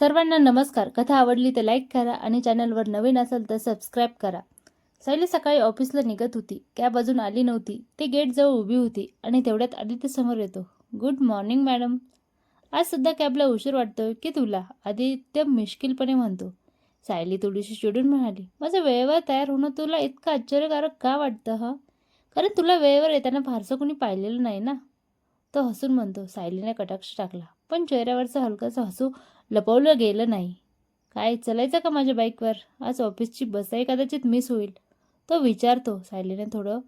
सर्वांना नमस्कार. कथा आवडली तर लाईक करा आणि चॅनलवर नवीन असाल तर सबस्क्राईब करा. सायली सकाळी ऑफिसला निघत होती. कॅब अजून आली नव्हती. ती गेटजवळ उभी होती आणि तेवढ्यात आदित्य समोर येतो. गुड मॉर्निंग मॅडम आज सुद्धा कॅबला उशीर वाटतोय की तुला? आदित्य मिश्किलपणे म्हणतो. सायली थोडीशी चिडून म्हणाली माझं वेळेवर तयार होणं तुला इतकं आश्चर्यकारक का वाटतं ह? कारण तुला वेळेवर येताना फारसं कोणी पाहिलेलं नाही ना? तो हसून म्हणतो. सायलीने कटाक्ष टाकला. पण चेहऱ्यावरचं हलकंसं हसू लपवलं गेलं नाही. काय चलायचं का माझ्या बाईकवर? आज ऑफिसची बसही कदाचित मिस होईल. तो विचारतो सायलीने थोडं.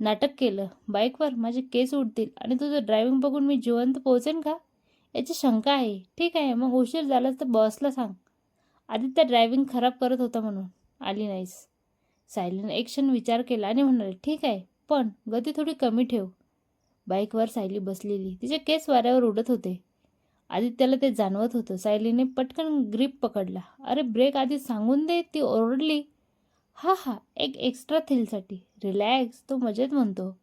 नाटक केलं. बाईकवर माझे केस उडतील आणि तुझं ड्रायव्हिंग बघून मी जिवंत पोहोचेन का? याची शंका आहे. ठीक आहे मग उशीर झालाच तर बॉसला सांग. आदित्य ड्रायव्हिंग खराब करत होता म्हणून. आली नाहीस. सायलीने एक क्षण विचार केला आणि म्हणाले ठीक आहे पण गती थोडी कमी ठेव. बाईकवर सायली बसलेली. तिचे केस वाऱ्यावर उडत होते. आदित्याला ते जाणवत होतं. सायलीने पटकन ग्रीप पकडला. अरे ब्रेक आधी सांगून दे ती ओरडली. हा हा एक एक्स्ट्रा थेलसाठी रिलॅक्स तो मजेत म्हणतो.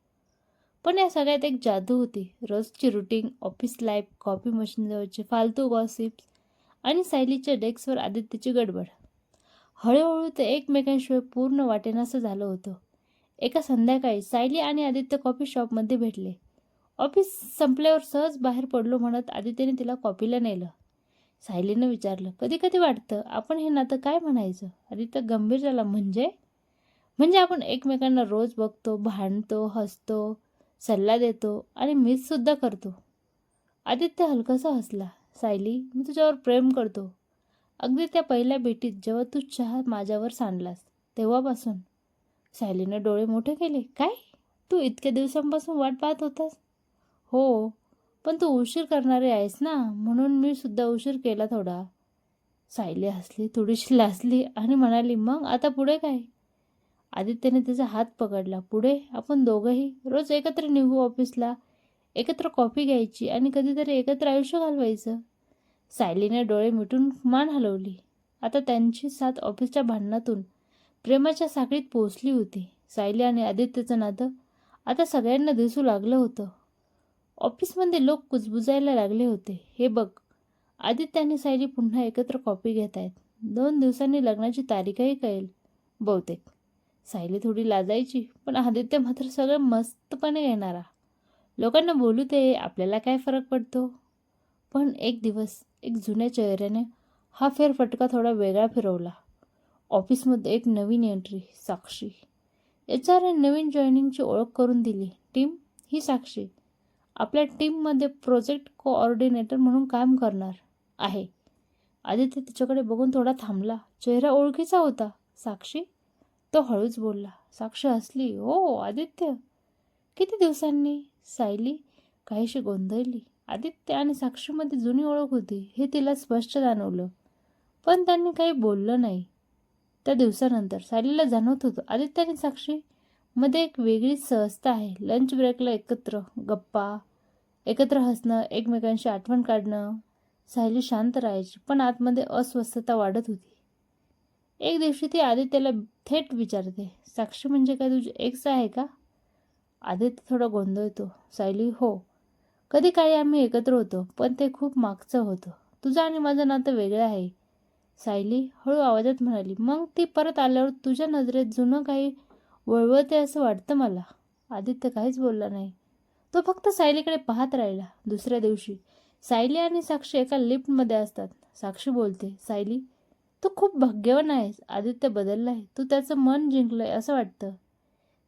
पण या सगळ्यात एक जादू होती. रोजची रुटीन ऑफिस लाईफ कॉफी मशीनजवळचे फालतू गॉसिप्स आणि सायलीच्या डेस्कवर आदित्यची गडबड. हळूहळू ते एकमेकांशिवाय पूर्ण वाटेनासं झालं होतं. एका संध्याकाळी सायली आणि आदित्य कॉफी शॉपमध्ये भेटले. ऑफिस संपल्यावर सहज बाहेर पडलो म्हणत आदित्यने तिला कॉपीला नेलं. सायलीनं विचारलं कधी कधी वाटतं आपण हे नातं काय म्हणायचं? आदित्य गंभीर झाला म्हणजे? म्हणजे आपण एकमेकांना रोज बघतो भांडतो हसतो सल्ला देतो आणि मिससुद्धा करतो. आदित्य हलकासा हसला सायली मी तुझ्यावर प्रेम करतो. अगदी त्या पहिल्या भेटीत जेव्हा तू चहा माझ्यावर सांडलास तेव्हापासून. सायलीनं डोळे मोठे केले काय? तू इतक्या दिवसांपासून वाट पाहत होतास? हो पण तू उशीर करणारी आहेस ना म्हणून मी सुद्धा उशीर केला थोडा. सायली हसली थोडीशी लाजली आणि म्हणाली मग आता पुढे काय? आदित्यने तिचा हात पकडला. पुढे? आपण दोघंही? रोज एकत्र निघू ऑफिसला? एकत्र कॉफी घ्यायची आणि कधीतरी एकत्र आयुष्य घालवायचं? सायलीने डोळे मिटून मान हलवली. आता त्यांची साथ ऑफिसच्या भांडणातून प्रेमाच्या साखळीत पोचली होती. सायली आणि आदित्यचं नातं आता सगळ्यांना दिसू लागलं होतं. ऑफिसमध्ये लोक कुजबुजायला लागले होते. हे बघ आदित्य आणि सायली पुन्हा एकत्र कॉपी घेत आहेत. दोन दिवसांनी लग्नाची तारीखही कळेल बहुतेक. सायली थोडी लाजायची पण आदित्य मात्र सगळं मस्तपणे घेणारा लोकांना बोलू ते आपल्याला काय फरक पडतो? पण एक दिवस एक जुन्या चेहऱ्याने हा फेरफटका थोडा वेगळा फिरवला. ऑफिसमध्ये एक नवीन एंट्री साक्षी. एच आर नवीन जॉईनिंगची ओळख करून दिली. टीम ही साक्षी. आपल्या टीममध्ये प्रोजेक्ट कोऑर्डिनेटर म्हणून काम करणार आहे. आदित्य तिच्याकडे बघून थोडा थांबला. चेहरा ओळखीचा होता. साक्षी? तो हळूच बोलला. साक्षी हसली. हो आदित्य. किती दिवसांनी? सायली काहीशी गोंधळली. आदित्य आणि साक्षीमध्ये जुनी ओळख होती. हे तिला स्पष्ट जाणवलं. पण त्यांनी काही बोललं नाही. त्या दिवसानंतर सायलीला जाणवत होतं. आदित्य आणि साक्षी मध्ये एक वेगळीच सहजता आहे. लंच ब्रेकला एकत्र गप्पा एकत्र हसणं एकमेकांशी आठवण काढणं सायली शांत राहायची पण आतमध्ये अस्वस्थता वाढत होती. एक दिवशी ती आदित्यला थेट विचारते साक्षी म्हणजे काय? तुझी एक्स आहे का? आदित्य थोडा गोंधळतो. सायली हो. कधी काही आम्ही एकत्र होतो पण ते खूप मागचं होतं. तुझं आणि माझं नातं वेगळं आहे. सायली हळू आवाजात म्हणाली मग ती परत आल्यावर तुझ्या नजरेत जुनं काही वळवळते असं वाटतं मला? आदित्य काहीच बोलला नाही. तो फक्त सायलीकडे पाहत राहिला. दुसऱ्या दिवशी सायली आणि साक्षी एका लिफ्टमध्ये असतात. साक्षी बोलते सायली तू खूप भाग्यवान आहेस. आदित्य बदलला आहे. तू त्याचं मन जिंकलंय असं वाटतं.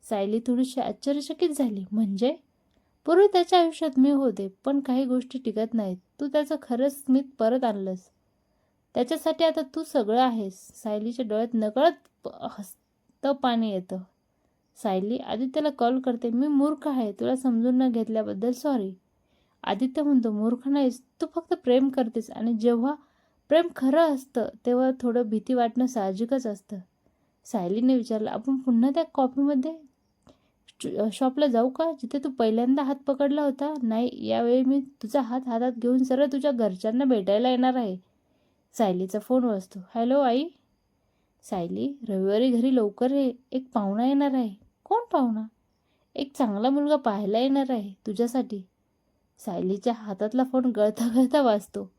सायली थोडीशी आश्चर्यचकित झाली. म्हणजे? पूर्वी त्याच्या आयुष्यात मी होते पण काही गोष्टी टिकत नाहीत. तू त्याचं खरंच स्मित परत आणलंस. त्याच्यासाठी आता तू सगळं आहेस. सायलीच्या डोळ्यात नकळत हस्त पाणी येतं. सायली आदित्यला कॉल करते मी मूर्ख आहे तुला समजून न घेतल्याबद्दल सॉरी आदित्य म्हणतो मूर्ख नाहीस तू फक्त प्रेम करतेस आणि जेव्हा प्रेम खरं असतं तेव्हा थोडं भीती वाटणं साहजिकच असतं. सायलीने विचारलं आपण पुन्हा त्या कॉफीमध्ये शॉपला जाऊ का? जिथे तू पहिल्यांदा हात पकडला होता? नाही यावेळी मी तुझा हात हातात घेऊन सरळ तुझ्या घरच्यांना भेटायला येणार आहे. सायलीचा फोन वाजतो हॅलो आई. सायली रविवारी घरी लवकर ये एक पाहुणा येणार आहे. पाहुणा. एक चांगला मुलगा पाहायला येणार आहे तुझ्यासाठी. सायलीच्या हातातला फोन गळता गळता वाजतो.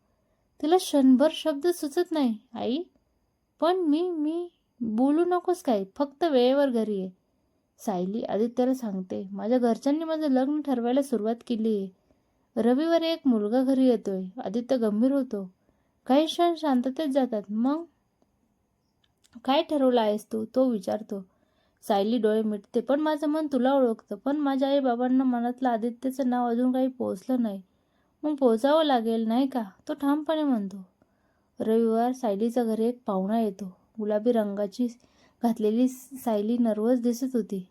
तिला क्षणभर शब्द सुचत नाही आई पण मी मी बोलू नकोस काय फक्त वेळेवर घरी ये. सायली आदित्याला सांगते माझ्या घरच्यांनी माझं लग्न ठरवायला सुरुवात केली आहे. रविवारी एक मुलगा घरी येतोय. आदित्य गंभीर होतो. काही क्षण शांततेत जातात. मग काय ठरवलं आहेस तू? तो विचारतो. सायली डोळे मिटते. पण माझं मन तुला ओळखतं. पण माझ्या आई बाबांना मनातलं आदित्यचं नाव अजून काही पोहोचलं नाही. मग पोचावं लागेल नाही का? तो ठामपणे म्हणतो. रविवार सायलीच्या घरी एक पाहुणा येतो. गुलाबी रंगाची घातलेली सायली नर्वस दिसत होती.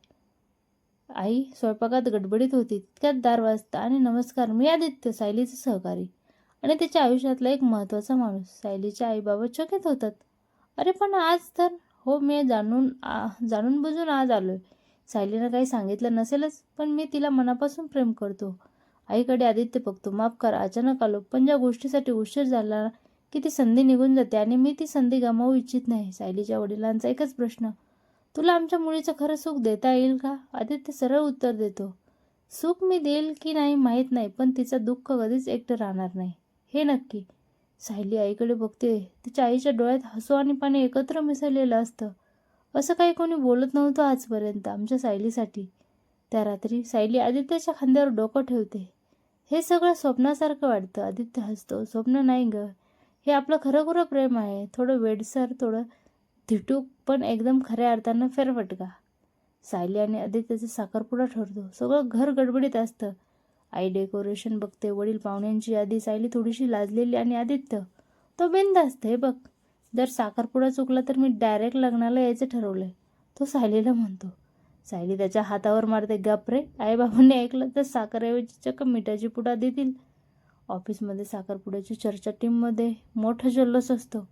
आई स्वयंपाकात गडबडीत होती. तितक्यात दार वाजता आणि नमस्कार मी आदित्य सायलीचे सहकारी. आणि त्याच्या आयुष्यातला एक महत्त्वाचा माणूस. सायलीच्या आईबाबा चकित होतात. अरे पण आज तर हो मी जाणून आ जाणून बुजून आज आलो आहे सायलीनं काही सांगितलं नसेलच पण मी तिला मनापासून प्रेम करतो. आईकडे आदित्य बघतो. माफ कर अचानक आलो पण ज्या गोष्टीसाठी उशीर झाला की ती संधी निघून जाते आणि मी ती संधी गमावू इच्छित नाही सायलीच्या वडिलांचा एकच प्रश्न. तुला आमच्या मुलीचं खरं सुख देता येईल का? आदित्य सरळ उत्तर देतो. सुख मी देईल की नाही माहीत नाही पण तिचं दुःख कधीच एकटं राहणार नाही. हे नक्की. सायली आईकडे बघते. तिच्या आईच्या डोळ्यात हसू आणि पाणी एकत्र मिसळलेलं असतं. असं काही कोणी बोलत नव्हतं आजपर्यंत आमच्या सायलीसाठी. त्या रात्री सायली आदित्याच्या खांद्यावर डोकं ठेवते. हे सगळं स्वप्नासारखं वाटतं. आदित्य हसतो. स्वप्न नाही ग. हे आपलं खरं खरं प्रेम आहे. थोडं वेडसर थोडं धिटूक पण एकदम खऱ्या अर्थानं फेरफटका. सायली आणि आदित्याचा साखरपुडा ठरतो. सगळं घर गडबडीत असतं. आई डेकोरेशन बघते वडील पाहुण्यांची यादी सायली थोडीशी लाजलेली आणि आदित्य. तो बिंदास्त हे बघ. जर साखरपुडा चुकला तर मी डायरेक्ट लग्नाला यायचं ठरवलंय. तो सायलीला म्हणतो सायली त्याच्या हातावर मारते गपरे आईबाबांनी ऐकलं तर साखरेऐवजी चक्क मिठाची पुडा देतील. ऑफिसमध्ये साखरपुड्याची चर्चा टीममध्ये मोठा जल्लोष असतो.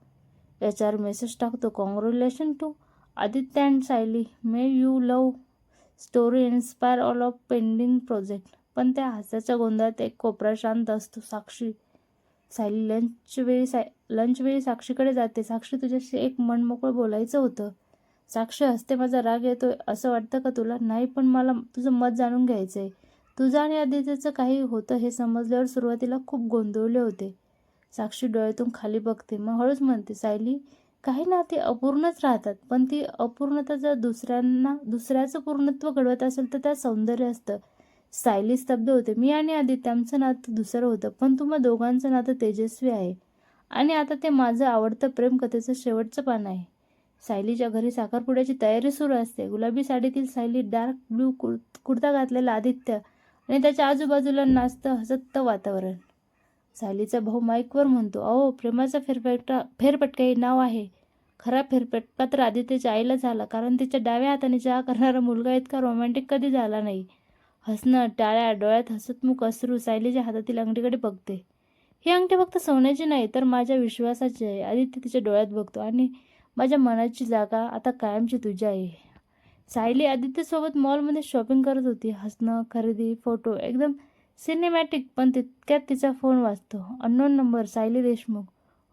एच आर मेसेज टाकतो congratulation to Aditya and Sayali. May you love story inspire all of pending project पण त्या हास्याच्या गोंधळात एक कोपरा शांत असतो. साक्षी सायली लंच वेळी साय लंच वेळी साक्षीकडे जाते. साक्षी तुझ्याशी एक मनमोकळं बोलायचं होतं. साक्षी हसते माझा राग येतोय. असं वाटतं का तुला? नाही पण मला तुझं मत जाणून घ्यायचं आहे तुझं आणि आदित्यचं काही होतं हे समजल्यावर सुरुवातीला खूप गोंधळले होते. साक्षी डोळ्यातून खाली बघते. मग हळूच म्हणते सायली काही ना ते अपूर्णच राहतात पण ती अपूर्णता जर दुसऱ्यांना दुसऱ्याचं पूर्णत्व घडवत असेल तर त्यात सौंदर्य असतं. सायली स्तब्ध होते. मी आणि आदित्य आमचं नातं दुसरं होतं. पण तुम्हा दोघांचं नातं तेजस्वी आहे. आणि आता ते माझं आवडतं प्रेमकथेचं शेवटचं पान आहे. सायलीच्या घरी साखरपुड्याची तयारी सुरू असते. गुलाबी साडीतील सायली डार्क ब्लू कुर कुर्ता घातलेला आदित्य आणि त्याच्या आजूबाजूला नाचतं हसतं वातावरण. सायलीचा भाऊ माईकवर म्हणतो अहो प्रेमाचा फेरफटका फेरपटका हे नाव आहे. खरा फेरपटका तर आदित्यच्या आईला झाला. कारण तिच्या डाव्या हाताने चहा करणारा मुलगा इतका रोमॅन्टिक कधी झाला नाही. हसणं टाळ्या डोळ्यात हसतमुख असरू सायलीच्या हातातील अंगठीकडे बघते. ही अंगठी फक्त सोन्याची नाही तर माझ्या विश्वासाची आहे. आदित्य तिच्या डोळ्यात बघतो आणि माझ्या मनाची जागा आता कायमची तुझी आहे. सायली आदित्यसोबत मॉलमध्ये शॉपिंग करत होती. हसणं खरेदी फोटो एकदम सिनेमॅटिक पण तितक्यात तिचा फोन वाजतो. Unknown number Sayali Deshmukh.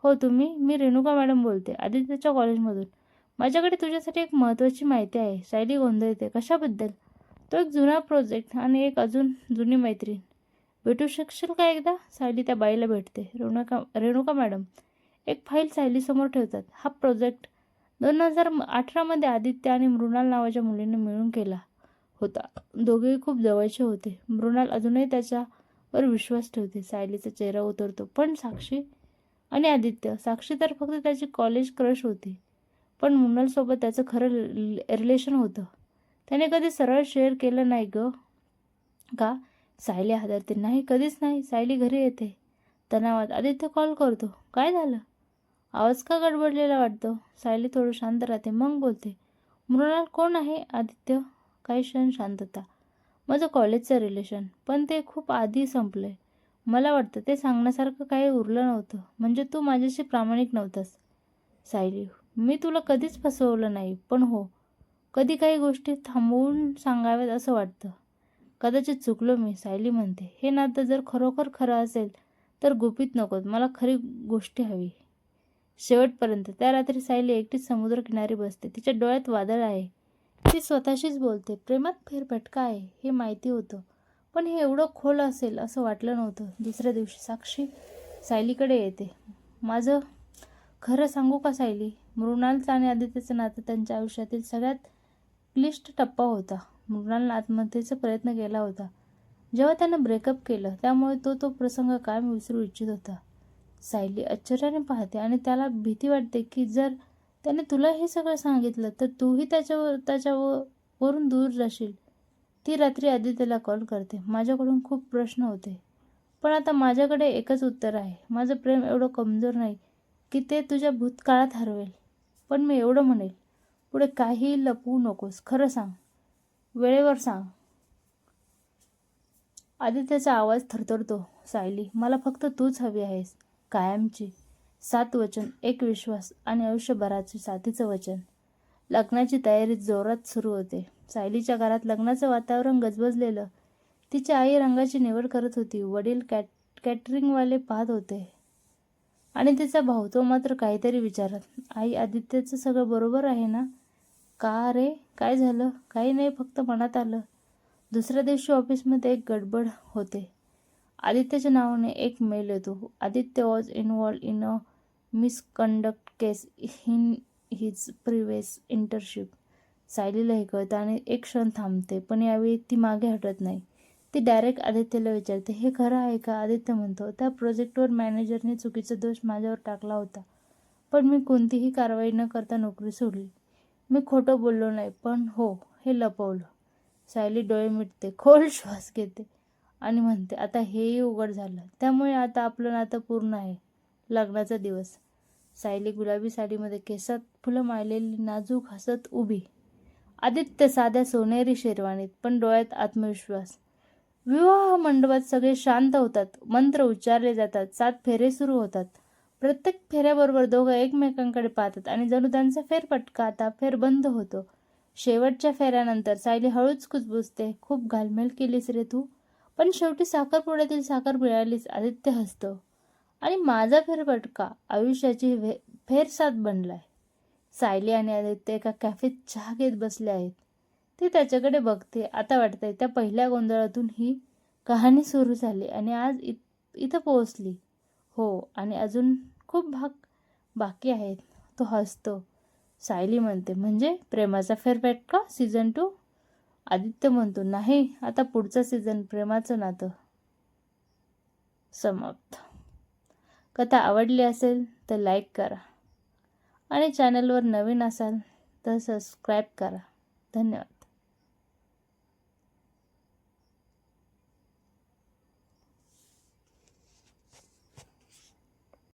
हो तुम्ही? मी रेणुका मॅडम बोलते. आदित्यच्या कॉलेजमधून. माझ्याकडे तुझ्यासाठी एक महत्त्वाची माहिती आहे. सायली गोंधळते. कशाबद्दल? तो एक जुना प्रोजेक्ट आणि एक अजून जुनी मैत्रीण. भेटू शकशील का एकदा? सायली त्या बाईला भेटते. रेणुका रेणुका मॅडम एक फाईल सायलीसमोर ठेवतात. हा प्रोजेक्ट दोन हजार अठरामध्ये आदित्य आणि मृणाल नावाच्या मुलीने मिळून केला होता. दोघेही खूप जवळचे होते. मृणाल अजूनही त्याच्यावर विश्वास ठेवते. सायलीचा चेहरा उतरतो. पण साक्षी आणि आदित्य साक्षी तर फक्त त्याची कॉलेज क्रश होती. पण मृणालसोबत त्याचं खरं रिलेशन होतं. त्याने कधी सरळ शेअर केलं नाही ग. का? सायली हादरते. नाही कधीच नाही. सायली घरी येते. तणावात आदित्य कॉल करतो. काय झालं? आवाज का गडबडलेला वाटतो? सायली थोडं शांत राहते. मग बोलते. मृणाल कोण आहे? आदित्य? काही क्षण शांतता. माझं कॉलेजचं रिलेशन पण ते खूप आधी संपलं आहे मला वाटतं ते सांगण्यासारखं काही उरलं नव्हतं. म्हणजे तू माझ्याशी प्रामाणिक नव्हतास. सायली मी तुला कधीच फसवलं नाही. पण हो कधी काही गोष्टी थांबवून सांगाव्यात असं वाटतं. कदाचित चुकलो मी सायली म्हणते. हे नातं जर खरोखर खरं असेल तर गुपित नकोत मला खरी गोष्टी हवी. शेवटपर्यंत त्या रात्री सायली एकटीच समुद्रकिनारी बसते. तिच्या डोळ्यात वादळ आहे. ती स्वतःशीच बोलते प्रेमात फेरफटका आहे हे माहिती होतं. पण हे एवढं खोल असेल असं वाटलं नव्हतं. दुसऱ्या दिवशी साक्षी सायलीकडे येते. माझं खरं सांगू का सायली? मृणालचं आणि आदित्यचं नातं त्यांच्या आयुष्यातील सगळ्यात क्लिष्ट टप्पा होता. मृणालनं आत्महत्येचा प्रयत्न केला होता. जेव्हा त्यानं ब्रेकअप केलं त्यामुळे तो तो प्रसंग कायम विसरू इच्छित होता. सायली आश्चर्याने पाहते आणि त्याला भीती वाटते की जर त्याने तुला हे सगळं सांगितलं तर तूही त्याच्यावर त्याच्यावरून वरून दूर जाशील. ती रात्री आदित्यला कॉल करते. माझ्याकडून खूप प्रश्न होते. पण आता माझ्याकडे एकच उत्तर आहे. माझं प्रेम एवढं कमजोर नाही की ते तुझ्या भूतकाळात हरवेल. पण मी एवढं म्हणेल. पुढे काही लपवू नकोस. खरं सांग. वेळेवर सांग. आदित्याचा आवाज थरथरतो. सायली मला फक्त तूच हवी आहेस. कायमची. सात वचन एक विश्वास आणि आयुष्यभराचे साथीचं वचन. लग्नाची तयारी जोरात सुरू होते. सायलीच्या घरात लग्नाचं वातावरण गजबजलेलं. तिची आई रंगाची निवड करत होती. वडील कॅट कॅटरिंगवाले पाहत होते. आणि तिचा भाऊ तो मात्र काहीतरी विचारत. आई आदित्याचं सगळं बरोबर आहे ना? का रे? काय झालं? काही नाही फक्त मनात आलं. दुसऱ्या दिवशी ऑफिसमध्ये एक गडबड होते. आदित्यच्या नावाने एक मेल येतो. Aditya was involved in a misconduct case in his previous internship सायलीला हे कळतं आणि एक क्षण थांबते पण यावेळी ती मागे हटत नाही. ती डायरेक्ट आदित्यला विचारते हे खरं आहे का? आदित्य म्हणतो त्या प्रोजेक्टवर मॅनेजरने चुकीचा दोष माझ्यावर टाकला होता पण मी कोणतीही कारवाई न करता नोकरी सोडली. मी खोटं बोललो नाही पण हो हे लपवलं. सायली डोळे मिटते खोल श्वास घेते आणि म्हणते आता हेही उघड झालं. त्यामुळे आता आपलं नातं पूर्ण आहे. लग्नाचा दिवस. सायली गुलाबी साडीमध्ये केसात फुलं माळलेली नाजूक हसत उभी. आदित्य साध्या सोनेरी शेरवानीत पण डोळ्यात आत्मविश्वास. विवाह मंडपात सगळे शांत होतात. मंत्र उच्चारले जातात. सात फेरे सुरू होतात. प्रत्येक फेऱ्याबरोबर दोघं एकमेकांकडे पाहतात आणि जणू त्यांचा फेरफटका आता फेर बंद होतो. शेवटच्या फेऱ्यानंतर सायली हळूच कुजबुजते. खूप घालमेल केलीस रे तू. पण शेवटी साखरपुड्यातील साखर मिळालीच आदित्य हसतो. आणि माझा फेरफटका आयुष्याची वे फेरसाद बनलाय. सायली आणि आदित्य एका कॅफेत चहा घेत बसले आहेत. ती त्याच्याकडे बघते. आता वाटतंय त्या पहिल्या गोंधळातून ही कहाणी सुरू झाली आणि आज इत इथं पोहोचली. हो आणि अजून खूप भाग बाकी आहेत. तो हसतो. सायली म्हणते म्हणजे प्रेमाचा फेरफटका सीझन टू आदित्य म्हणतो नाही आता पुढचा सीझन प्रेमाचं नातं. समाप्त. कथा आवडली असेल तर लाईक करा. आणि चॅनलवर नवीन असाल तर सबस्क्राईब करा. धन्यवाद.